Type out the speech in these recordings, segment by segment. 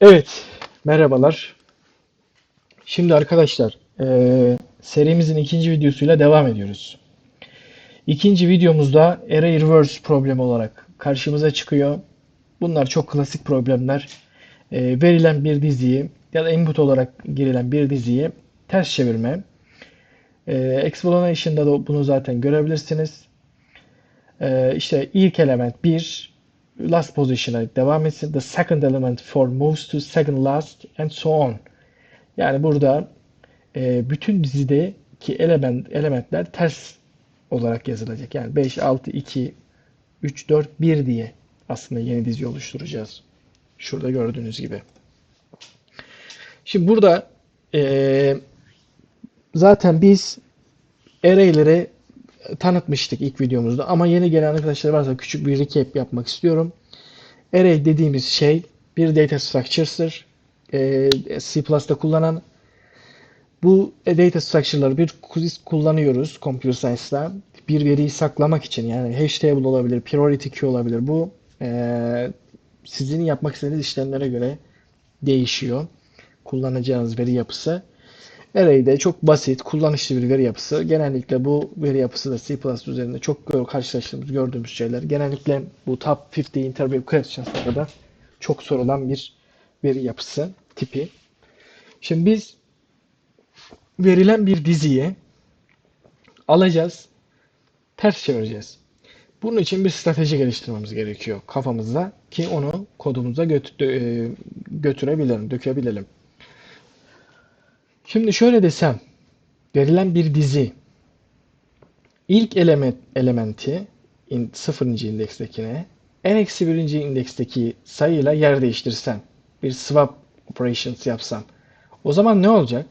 Evet, merhabalar. Şimdi arkadaşlar, eee, serimizin ikinci videosuyla devam ediyoruz. İkinci videomuzda array reverse problemi olarak karşımıza çıkıyor. Bunlar çok klasik problemler. Eee, verilen bir diziyi ya da input olarak girilen bir diziyi ters çevirme. Eee explanation'da da bunu zaten görebilirsiniz. Eee işte ilk element 1, last position'a devam etsin. The second element for moves to second last and so on. Yani burada e, bütün dizideki element elementler ters olarak yazılacak. Yani 5, 6, 2, 3, 4, 1 diye aslında yeni dizi oluşturacağız. Şurada gördüğünüz gibi. Şimdi burada e, zaten biz array'leri tanıtmıştık ilk videomuzda ama yeni gelen arkadaşlar varsa küçük bir recap yapmak istiyorum. Array dediğimiz şey bir data structure'dır. Ee, C++'da kullanan bu data structure'ları bir quiz kullanıyoruz Computer Science'da. Bir veriyi saklamak için yani hash table olabilir, priority queue olabilir. Bu e, sizin yapmak istediğiniz işlemlere göre değişiyor. Kullanacağınız veri yapısı. Array de çok basit, kullanışlı bir veri yapısı. Genellikle bu veri yapısı da C++ üzerinde çok karşılaştığımız, gördüğümüz şeyler. Genellikle bu Top 50 Interview Questions'larda da çok sorulan bir veri yapısı tipi. Şimdi biz verilen bir diziyi alacağız, ters çevireceğiz. Bunun için bir strateji geliştirmemiz gerekiyor kafamızda ki onu kodumuza götü- götürebilelim, dökebilelim. Şimdi şöyle desem, verilen bir dizi ilk element elementi in, 0. indekstekine n-1. indeksteki sayıyla yer değiştirsem, bir swap operations yapsam, o zaman ne olacak?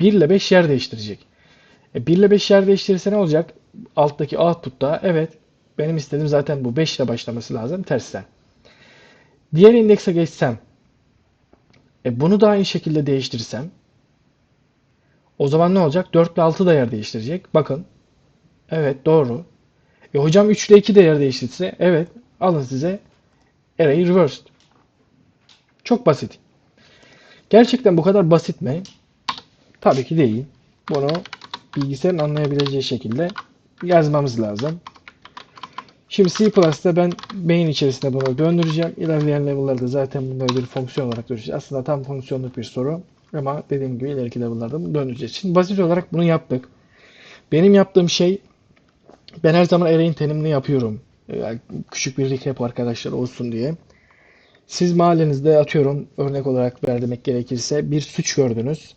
1 ile 5 yer değiştirecek. E 1 ile 5 yer değiştirirse ne olacak? Alttaki output'ta evet benim istediğim zaten bu 5 ile başlaması lazım tersten. Diğer indekse geçsem, e bunu da aynı şekilde değiştirsem, o zaman ne olacak? 4 ile 6 da yer değiştirecek. Bakın. Evet doğru. E hocam 3 ile 2 de yer değiştirse evet alın size array reversed. Çok basit. Gerçekten bu kadar basit mi? Tabii ki değil. Bunu bilgisayarın anlayabileceği şekilde yazmamız lazım. Şimdi C++'da ben main içerisinde bunu döndüreceğim. İlerleyen level'larda zaten bunları bir fonksiyon olarak dönüşeceğiz. Aslında tam fonksiyonluk bir soru. Ama dediğim gibi ileriki level'larda bunu döndüreceğiz. Şimdi basit olarak bunu yaptık. Benim yaptığım şey ben her zaman array'in tanımını yapıyorum. Yani küçük bir recap arkadaşlar olsun diye. Siz mahallenizde atıyorum örnek olarak vermek gerekirse bir suç gördünüz.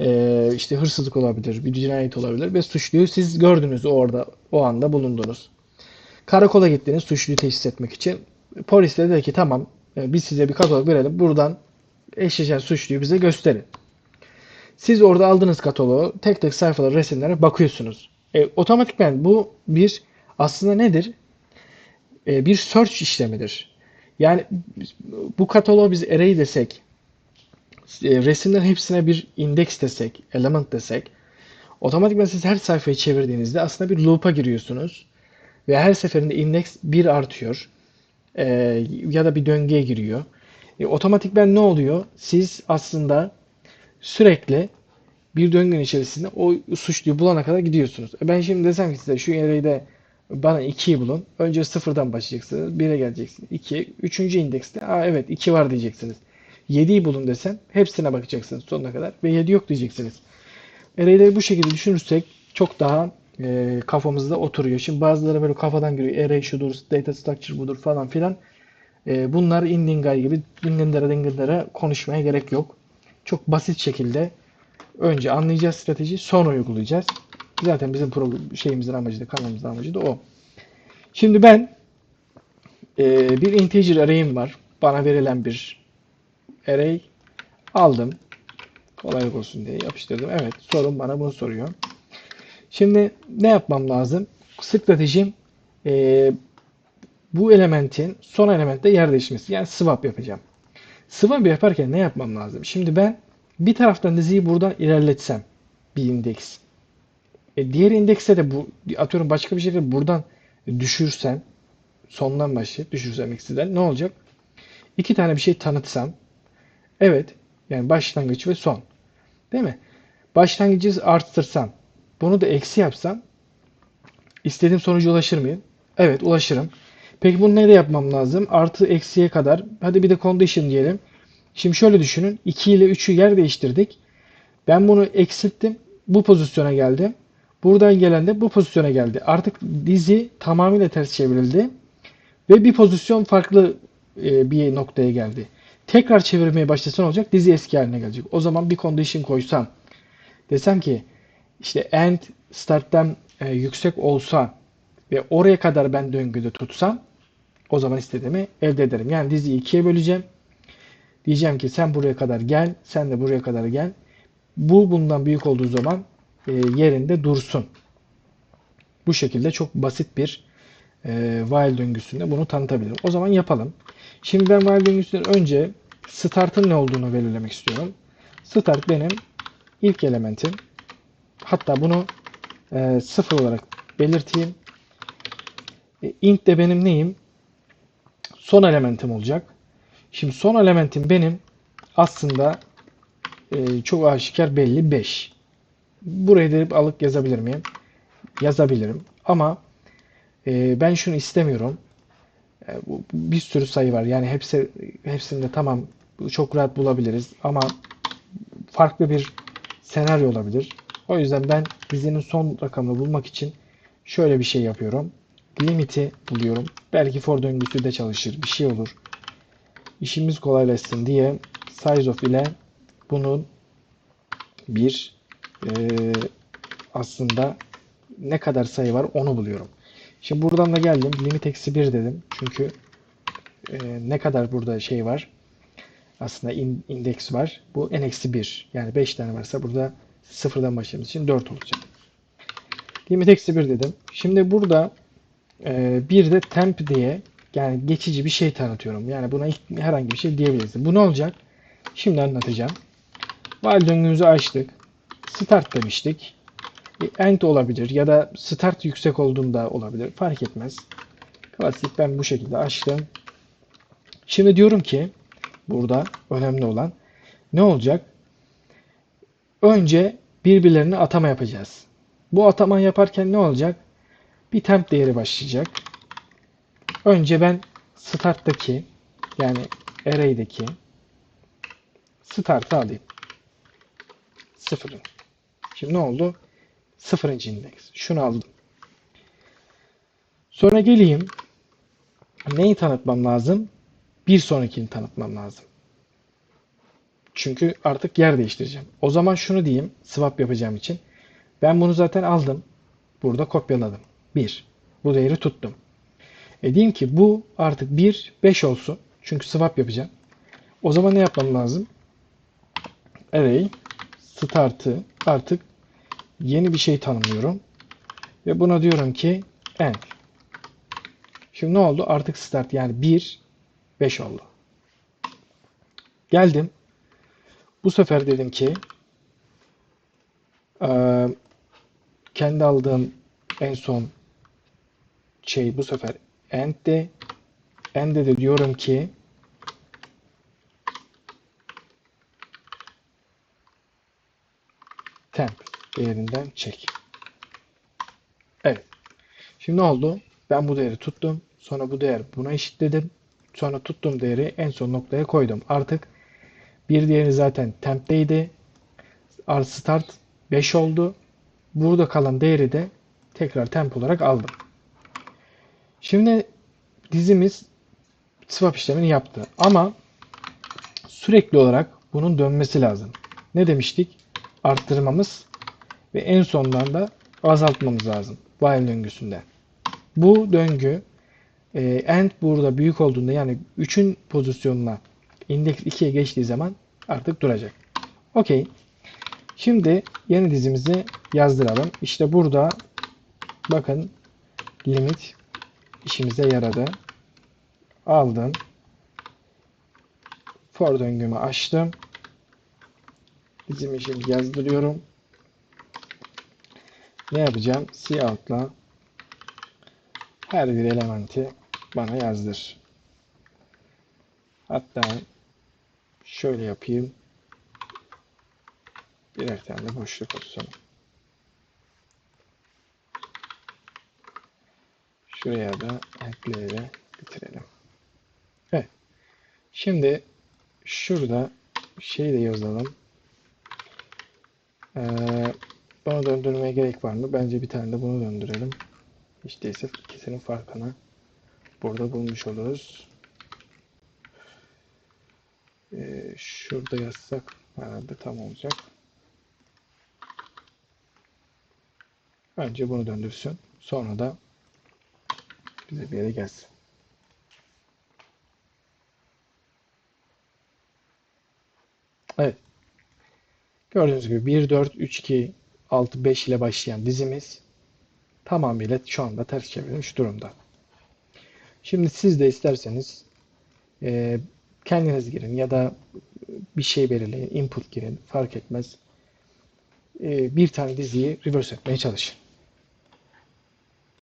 Ee, işte hırsızlık olabilir, bir cinayet olabilir ve suçluyu siz gördünüz orada, o anda bulundunuz. Karakola gittiniz suçluyu teşhis etmek için. Polis de dedi ki tamam biz size bir katalog verelim. Buradan eşleşen suçluyu bize gösterin. Siz orada aldığınız kataloğu tek tek sayfalara, resimlere bakıyorsunuz. E, otomatikman bu bir aslında nedir? E, bir search işlemidir. Yani bu kataloğu biz array desek, e, resimlerin hepsine bir indeks desek, element desek, otomatikman siz her sayfayı çevirdiğinizde aslında bir loop'a giriyorsunuz. Ve her seferinde indeks 1 artıyor. E, ya da bir döngüye giriyor. E, otomatikman ne oluyor? Siz aslında sürekli bir döngünün içerisinde o suçluyu bulana kadar gidiyorsunuz. E ben şimdi desem ki size şu array'de bana 2'yi bulun. Önce sıfırdan başlayacaksınız. 1'e geleceksiniz. 2, 3. indekste Aa evet 2 var diyeceksiniz. 7'yi bulun desem hepsine bakacaksınız sonuna kadar ve 7 yok diyeceksiniz. Array'leri bu şekilde düşünürsek çok daha e, kafamızda oturuyor. Şimdi bazıları böyle kafadan giriyor. Array şudur, data structure budur falan filan. E, bunlar indingay gibi dingindere dingindere konuşmaya gerek yok. Çok basit şekilde önce anlayacağız strateji, sonra uygulayacağız. Zaten bizim program, şeyimizin amacı da, kanalımızın amacı da o. Şimdi ben e, bir integer array'im var. Bana verilen bir array aldım. Kolaylık olsun diye yapıştırdım. Evet, sorun bana bunu soruyor. Şimdi ne yapmam lazım? Stratejim e, bu elementin son elementte yer değişmesi. Yani swap yapacağım. Swap yaparken ne yapmam lazım? Şimdi ben bir taraftan diziyi buradan ilerletsem bir indeks. E, diğer indekse de bu atıyorum başka bir şekilde buradan düşürsem sondan başlayıp düşürsem x'den ne olacak? İki tane bir şey tanıtsam Evet. Yani başlangıç ve son. Değil mi? Başlangıcı arttırsam, bunu da eksi yapsam istediğim sonuca ulaşır mıyım? Evet, ulaşırım. Peki bunu nerede yapmam lazım? Artı eksiye kadar. Hadi bir de condition diyelim. Şimdi şöyle düşünün. 2 ile 3'ü yer değiştirdik. Ben bunu eksilttim. Bu pozisyona geldim. Buradan gelen de bu pozisyona geldi. Artık dizi tamamıyla ters çevrildi. Ve bir pozisyon farklı e, bir noktaya geldi. Tekrar çevirmeye başlasan olacak. Dizi eski haline gelecek. O zaman bir condition koysam. Desem ki işte end starttan e, yüksek olsa ve oraya kadar ben döngüde tutsam o zaman istediğimi elde ederim. Yani diziyi ikiye böleceğim. Diyeceğim ki sen buraya kadar gel, sen de buraya kadar gel. Bu bundan büyük olduğu zaman e, yerinde dursun. Bu şekilde çok basit bir e, while döngüsünde bunu tanıtabilirim. O zaman yapalım. Şimdi ben while döngüsünden önce start'ın ne olduğunu belirlemek istiyorum. Start benim ilk elementim. Hatta bunu e, sıfır olarak belirteyim. E, int de benim neyim? Son elementim olacak. Şimdi son elementim benim aslında e, çok aşikar belli 5. Buraya derip alıp yazabilir miyim? Yazabilirim. Ama e, ben şunu istemiyorum. E, bu- bir sürü sayı var. Yani hepsi hepsinde tamam çok rahat bulabiliriz ama farklı bir senaryo olabilir. O yüzden ben dizinin son rakamını bulmak için şöyle bir şey yapıyorum. Limiti buluyorum. Belki for döngüsü de çalışır. Bir şey olur. İşimiz kolaylaşsın diye size of ile bunun bir eee, aslında ne kadar sayı var onu buluyorum. Şimdi buradan da geldim. Limit eksi 1 dedim. Çünkü eee, ne kadar burada şey var aslında in- indeks var. Bu n eksi 1. Yani 5 tane varsa burada sıfırdan başladığımız için 4 olacak. Limit eksi 1 dedim. Şimdi burada e, bir de temp diye yani geçici bir şey tanıtıyorum. Yani buna herhangi bir şey diyebiliriz. Bu ne olacak? Şimdi anlatacağım. While döngümüzü açtık. Start demiştik. E, End olabilir ya da start yüksek olduğunda olabilir. Fark etmez. Klasik ben bu şekilde açtım. Şimdi diyorum ki burada önemli olan ne olacak? Önce birbirlerine atama yapacağız. Bu atama yaparken ne olacak? Bir temp değeri başlayacak. Önce ben start'taki yani array'deki start'ı alayım. Sıfırın. Şimdi ne oldu? Sıfırıncı indeks. Şunu aldım. Sonra geleyim. Neyi tanıtmam lazım? Bir sonrakini tanıtmam lazım. Çünkü artık yer değiştireceğim. O zaman şunu diyeyim. Swap yapacağım için. Ben bunu zaten aldım. Burada kopyaladım. 1. Bu değeri tuttum. E diyeyim ki bu artık 1, 5 olsun. Çünkü swap yapacağım. O zaman ne yapmam lazım? Array start'ı artık yeni bir şey tanımlıyorum. Ve buna diyorum ki end. Şimdi ne oldu? Artık start yani 1, 5 oldu. Geldim. Bu sefer dedim ki kendi aldığım en son şey bu sefer end'de end'de de diyorum ki temp değerinden çek. Evet. Şimdi ne oldu? Ben bu değeri tuttum. Sonra bu değer buna eşitledim. Sonra tuttuğum değeri en son noktaya koydum. Artık bir diğeri zaten temp'teydi. Art start 5 oldu. Burada kalan değeri de tekrar temp olarak aldım. Şimdi dizimiz swap işlemini yaptı. Ama sürekli olarak bunun dönmesi lazım. Ne demiştik? Arttırmamız ve en sondan da azaltmamız lazım. While döngüsünde. Bu döngü e, end burada büyük olduğunda yani 3'ün pozisyonuna indeks 2'ye geçtiği zaman artık duracak. Okey. Şimdi yeni dizimizi yazdıralım. İşte burada bakın limit işimize yaradı. Aldım. For döngümü açtım. Dizimi şimdi yazdırıyorum. Ne yapacağım? Cout'la her bir elementi bana yazdır. Hatta Şöyle yapayım. Birer tane boşluk olsun. Şuraya da ekleyelim. Bitirelim. Evet. Şimdi şurada şey de yazalım. Ee, bunu döndürmeye gerek var mı? Bence bir tane de bunu döndürelim. Hiç değilse ikisinin farkını burada bulmuş oluruz. Ee, şurada yazsak herhalde tam olacak. Önce bunu döndürsün. Sonra da bize bir yere gelsin. Evet. Gördüğünüz gibi 1, 4, 3, 2, 6, 5 ile başlayan dizimiz tamamıyla şu anda ters çevrilmiş durumda. Şimdi siz de isterseniz e, kendiniz girin ya da bir şey belirleyin, input girin, fark etmez. E, bir tane diziyi reverse etmeye çalışın.